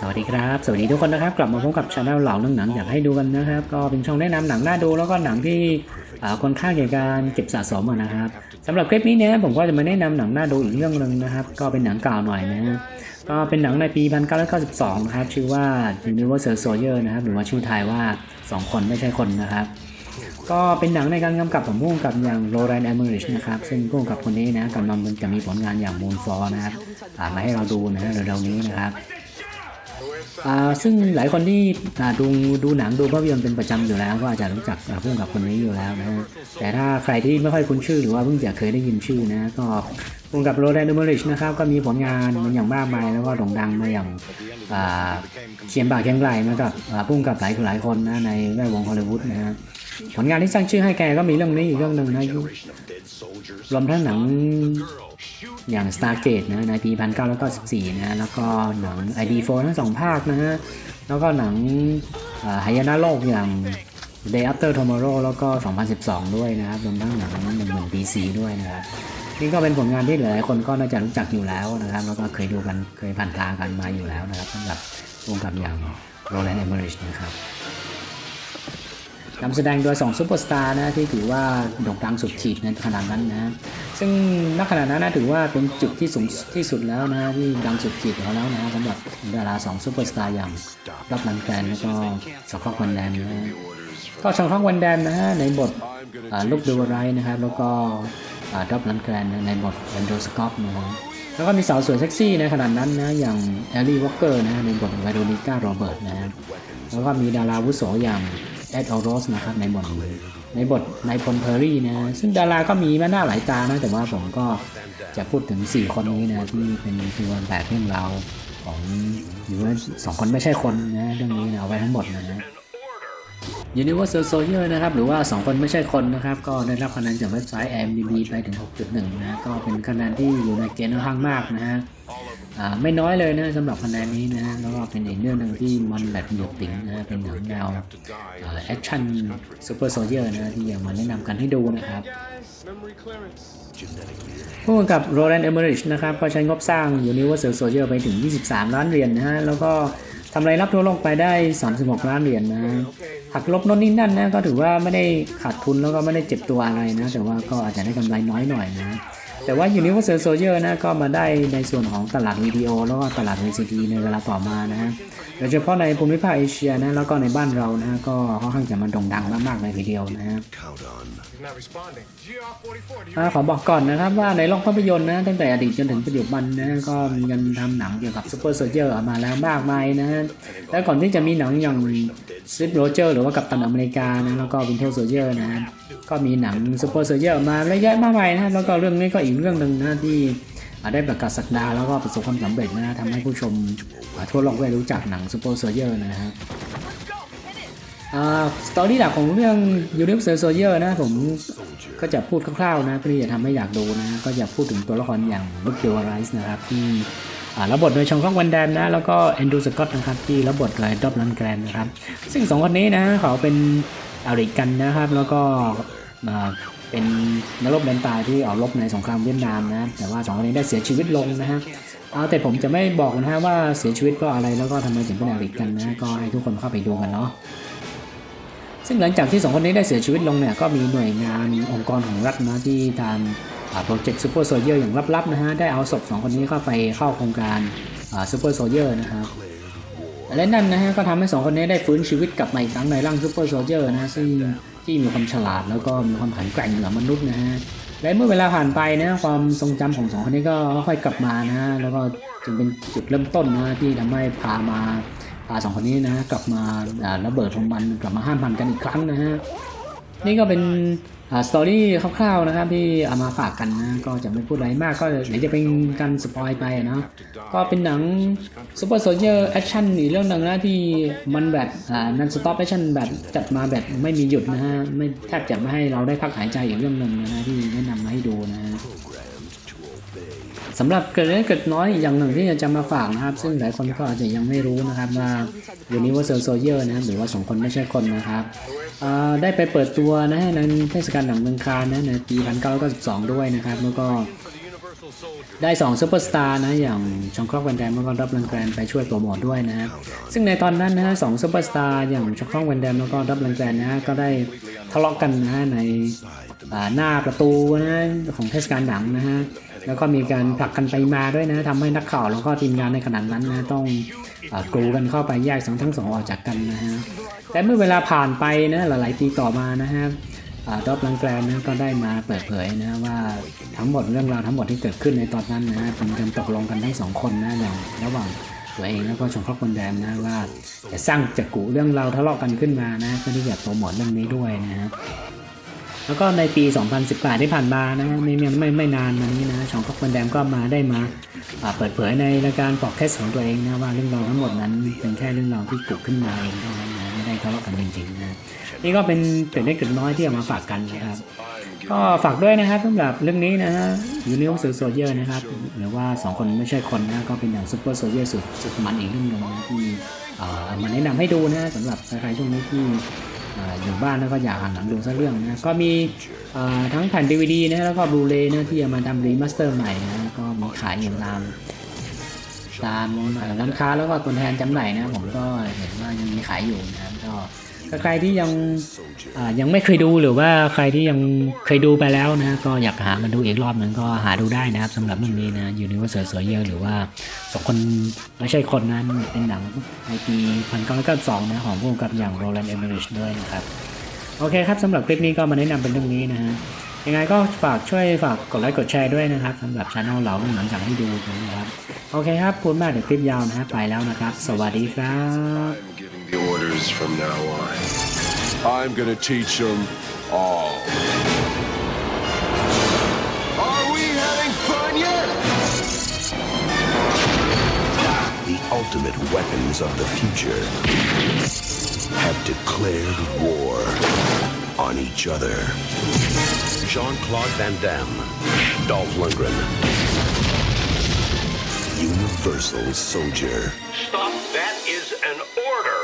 สวัสดีครับ สวัสดีทุกคนนะครับ กลับมาพบกับช anel เหล่าหนังหนังอยากให้ดูกันนะครับ ก็เป็นช่องแนะนำหนังน่าดูแล้วก็หนังที่คนค่าเกี่ยวกับการเก็บสะสมนะครับสำหรับคลิปนี้เนี่ยผมก็จะมาแนะนำหนังน่าดูอีกเรื่องหนึ่งนะครับ ก็เป็นหนังเก่าหน่อยนะฮะก็เป็นหนังในปี 1992 นะครับ ชื่อว่า Universal Soldier นะครับ หรือว่าชื่อไทยว่า 2 คนไม่ใช่คนนะครับ ก็เป็นหนังในการกำกับของผู้กำกับอย่างโรแลนด์แอมเบอริชนะครับ ซึ่งผู้กำกับคนนี้นะกำลังจะมีผลงานอย่างมูนฟอร์นะครับมาให้เราดูนะฮะเร็วๆนี้นะครับ ซึ่งหลายคนที่ดูดูหนังดูภาพยนตร์เป็นประจำอยู่แล้ว ก็อาจจะรู้จักอ่าผู้กำกับคนนี้อยู่แล้วนะแต่ถ้าใครที่ไม่ค่อยคุ้นชื่อหรือว่าเพิ่งจะเคยได้ยินชื่อนะก็ผู้กำกับโรแลนด์เมอริชนะครับก็มีผลงานมันอย่างมากมายแล้วก็โด่งดังมาอย่างเขียนปากเขียนไหลมากับอ่าผู้กำกับหลายหลายคนนะในแวดวงฮอลลีวูดนะฮะผลงานที่สร้างชื่อให้แกก็มีเรื่องนี้อีกเรื่องหนึ่งนะรวมทั้งหนัง อย่าง Stargate นะในปี 1994 นะแล้วก็หนัง ID4 ทั้งสองภาคนะฮะแล้วก็หนังหายนะโลกอย่าง Day After Tomorrow แล้วก็ 2012 ด้วยนะครับรวมทั้งหนังหนึ่งหมื่น BC ด้วยนะครับนี่ก็เป็นผลงานที่หลายๆคนก็น่าจะรู้จักอยู่แล้วนะครับ แล้วก็เคยดูกันเคยผ่านตากันมาอยู่แล้วนะครับสำหรับวงกับอย่างโรแลนด์เอเมอริชนะครับ นำแสดงโดย2ซูเปอร์สตาร์นะที่ถือว่าโด่งดังสุดขีดในขนาดนั้นนะซึ่งณขณะนั้นนะถือว่าเป็นจุดที่สูงที่สุดแล้วนะที่ดังสุดขีดของแล้วนะสำหรับดารา2ซูเปอร์สตาร์อย่างรับมันแกรนแล้วก็ชอคอกวันแดนนะก็ชอคอกวันแดนนะฮะในบทลูกดูไรนะครับแล้วก็ดับลันแกรนในบทแอนโดสกอปนะฮะแล้วก็มีสาวสวยเซ็กซี่ในขนาดนั้นนะอย่างแอลลี่วอลเกอร์นะในบทไวโรนิก้าโรเบิร์ตนะแล้วก็มีดาราวุโสอย่าง แอดออโรสนะครับในบทในบทในพลเพอร์รี่นะซึ่งดาราก็มีมาหน้าหลายตานะแต่ว่าผมก็จะพูดถึง 4 คนนี้นะที่เป็นคือวันแบบเรื่องราวของหรือว่าสองคนไม่ใช่คนนะเรื่องนี้นะเอาไว้ทั้งหมดนะ Universal Soldier นะครับ หรือว่า 2 คนไม่ใช่คนนะครับ ก็ได้รับคะแนนจากเว็บไซต์ IMDb ไปถึง 6.1 นะ ก็เป็นคะแนนที่อยู่ในเกณฑ์ค่อนข้างมากนะฮะ ไม่น้อยเลยนะสำหรับคะแนนนี้นะแล้วก็เป็นอีกเรื่องหนึ่งที่มันแบบหยุดติ่งนะเป็นหนังแนวแอคชั่นซูเปอร์โซเยอร์นะที่อยากมาแนะนำกันให้ดูนะครับผู้กำกับโรแลนด์เอเมอริชนะครับก็ใช้งบสร้าง Universal Soldier ไปถึง 23 ล้านเหรียญนะฮะแล้วก็ทำรายรับทั่วโลกไปได้ 36 ล้านเหรียญนะหักลบน่นนี่นั่นนะก็ถือว่าไม่ได้ขาดทุนแล้วก็ไม่ได้เจ็บตัวอะไรนะ แต่ว่าก็อาจจะได้กำไรน้อยหน่อยนะ แต่ว่า Universal Soldier นะก็มาได้ในส่วนของตลาดวิดีโอ แล้วก็ตลาด VCD ในเวลาต่อมานะฮะโดยเฉพาะในภูมิภาคเอเชียนะแล้วก็ในบ้านเรานะก็ค่อนข้างจะมาโด่งดังมากๆเลยทีเดียวนะฮะ Count on. He's not responding. GR44, do you อ่าขอบอกก่อนนะครับว่าในโลกภาพยนตร์นะตั้งแต่อดีตจนถึงปัจจุบันนะก็มีการทำหนังเกี่ยวกับซูเปอร์โซเจอร์ออกมาแล้วมากมายนะฮะแล้วก่อนที่จะมีหนังอย่าง ซิปโรเจอร์หรือว่ากัปตันอเมริกานะแล้วก็วินเทอร์โซเจอร์นะก็มีหนังซูเปอร์โซเจอร์มาเยอะแยะมากมายนะแล้วก็เรื่องนี้ก็อีกเรื่องหนึ่งนะที่ได้ประกาศสักดาแล้วก็ประสบความสำเร็จนะทำให้ผู้ชมทั่วโลกได้รู้จักหนังซูเปอร์โซเจอร์นะฮะอ่าสตอรี่หลักของเรื่อง Universal Soldier นะผมก็จะพูดคร่าวๆนะเพื่อที่จะทำให้อยากดูนะ ก็จะพูดถึงตัวละครอย่างลุคเดวไรส์นะครับที่ รับบทโดยชองคอกวันแดนนะแล้วก็แอนดรูสกอตนะครับที่รับบทโดยดอบลันแกรนนะครับซึ่งสองคนนี้นะเขาเป็นอาริกันนะครับแล้วก็เป็นนักรบแดนตายที่ออกรบในสงครามเวียดนามนะแต่ว่าสองคนนี้ได้เสียชีวิตลงนะฮะเอาแต่ผมจะไม่บอกนะฮะว่าเสียชีวิตเพราะอะไรแล้วก็ทำไมถึงเป็นอาริกันนะก็ให้ทุกคนเข้าไปดูกันเนาะซึ่งหลังจากที่สองคนนี้ได้เสียชีวิตลงเนี่ยก็มีหน่วยงานองค์กรของรัฐนะที่ทาง โปรเจกต์ซูเปอร์โซเยอร์อย่างลับๆนะฮะ ได้เอาศพสองคนนี้เข้าไปเข้าโครงการซูเปอร์โซเยอร์นะครับและนั่นนะฮะก็ทำให้สองคนนี้ได้ฟื้นชีวิตกลับมาอีกครั้งในร่างซูเปอร์โซเยอร์นะซึ่งที่มีความฉลาดแล้วก็มีความแข็งแกร่งเหนือมนุษย์นะฮะและเมื่อเวลาผ่านไปนะความทรงจำของสองคนนี้ก็ค่อยกลับมานะฮะแล้วก็จึงเป็นจุดเริ่มต้นนะที่ทำให้พามาพาสองคนนี้นะกลับมาระเบิดทงมันกลับมาห้ามพันกันอีกครั้งนะฮะนี่ก็เป็น สตอรี่คร่าวๆนะครับที่เอามาฝากกันนะก็จะไม่พูดอะไรมากก็เดี๋ยวจะเป็นการสปอยไปนะก็เป็นหนังซูเปอร์โซเยอร์แอคชั่นอีกเรื่องหนึ่งนะที่มันแบบอ่านันสต็อปแอคชั่นแบบจัดมาแบบไม่มีหยุดนะฮะไม่แทบจะไม่ให้เราได้พักหายใจอีกเรื่องหนึ่งนะฮะที่แนะนำมาให้ดูนะฮะ สำหรับเกิดเล็กเกิดน้อยอย่างหนึ่งที่จะมาฝากนะครับ ซึ่งหลายคนก็อาจจะยังไม่รู้นะครับว่า Universal Soldier นะครับหรือว่าสองคนไม่ใช่คนนะครับได้ไปเปิดตัวนะฮะในเทศกาลหนังเมืองคานนะในปี 1992 ด้วยนะครับแล้วก็ได้2ซูเปอร์สตาร์นะอย่างชองครอกแวนแดมแล้วก็ดับลังแกรนไปช่วยโปรโมทด้วยนะซึ่งในตอนนั้นนะสองซูเปอร์สตาร์อย่างชองครอกแวนแดมแล้วก็ดับลังแกรนนะก็ได้ทะเลาะกันนะในหน้าประตูนะของเทศกาลหนังนะฮะ แล้วก็มีการผลักกันไปมาด้วยนะทำให้นักข่าวแล้วก็ทีมงานในขณะนั้นนะต้องอกรูกันเข้าไปแยกทั้งทั้งสองออกจากกันนะฮะแต่เมื่อเวลาผ่านไปนะหลายๆปีต่อมานะฮะดอบลังแกรนนะก็ได้มาเปิดเผยนะว่าทั้งหมดเรื่องราวทั้งหมดที่เกิดขึ้นในตอนนั้นนะเป็นการตกลงกันทั้งสองคนนะอย่างระหว่างตัวเองแล้วก็ชงครอบคนแดนนะว่าจะสร้างจักกุเรื่องราวทะเลาะกันขึ้นมานะเพื่อที่จะโปรโมทเรื่องนี้ด้วยนะครับ แล้วก็ในปี 2018 ที่ผ่านมานะไม่ไม่ไม่ไม่นานมานี้นะชองกบันแดมก็มาได้มาเปิดเผยในรายการพอดแคสของตัวเองนะว่าเรื่องราวทั้งหมดนั้นเป็นแค่เรื่องราวที่กุขึ้นมาเองเท่านั้นนะไม่ได้ทะเลาะกันจริงๆนะนี่ก็เป็นเกร็ดเล็กเกร็ดน้อยที่เอามาฝากกันนะครับก็ฝากด้วยนะครับสำหรับเรื่องนี้นะฮะยูนิวส์โซเยอร์นะครับหรือว่า 2 คนไม่ใช่คนนะก็เป็นอย่างซูเปอร์โซเยอร์สุดสุดมันอีกเรื่องหนึงนะที่เอ่ามาแนะนำให้ดูนะสำหรับใครช่วงนี้ที่ อยู่บ้านแล้วก็อยากหาหนังดูสักเรื่องนะก็มีทั้งแผ่น DVD นะแล้วก็บลูเรย์นะที่จะมาทำรีมาสเตอร์ใหม่นะก็มีขายอยู่ตามตามร้านค้าแล้วก็ตัวแทนจำหน่ายนะผมก็เห็นว่ายังมีขายอยู่นะก็ ใครที่ยังยังไม่เคยดูหรือว่าใครที่ยังเคยดูไปแล้วนะก็อยากหามาดูอีกรอบหนึงก็หาดูได้นะครับสำหรับเรื่องนี้นะยูนิเวอร์สวยๆเยอะหรือว่าสองคนไม่ใช่คนนั้นเป็นหนังในปีพันเก้าร้อยเก้าสองนะของผู้กำกับอย่างโรแลนด์เอเมริชด้วยนะครับ โอเคครับสำหรับคลิปนี้ก็มาแนะนำเป็นเรื่องนี้นะฮะ ยังไงก็ฝากช่วยฝากกดไลค์กดแชร์ด้วยนะครับสำหรับช anel เราหลังจากให้ดูนะครับโอเคครับคุณมากเดี๋ยวคลิปยาวนะฮะไปแล้วนะครับ สวัสดีครับ I'm giving the orders from now on. I'm gonna teach them all. Are we having fun yet? The ultimate weapons of the future have declared war on each other. Jean-Claude Van Damme, Dolph Lundgren, Universal Soldier. Stop. That is an order.